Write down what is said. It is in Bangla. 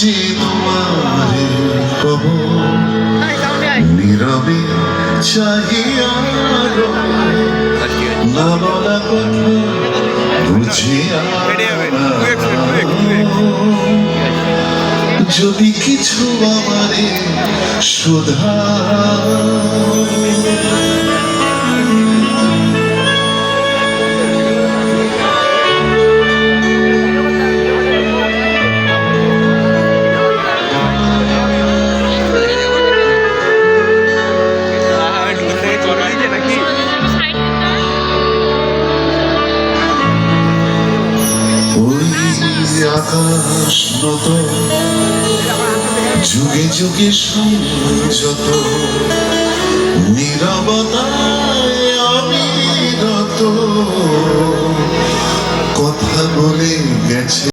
যে তোমারে কব নীরবে চাহিয়া। না বলা কথা বুঝিয়া যদি কিছু আমারে সুধা আকাশ নত। যুগে যুগে সংযত নিরবতায় আমি রত। কথা বলে গেছে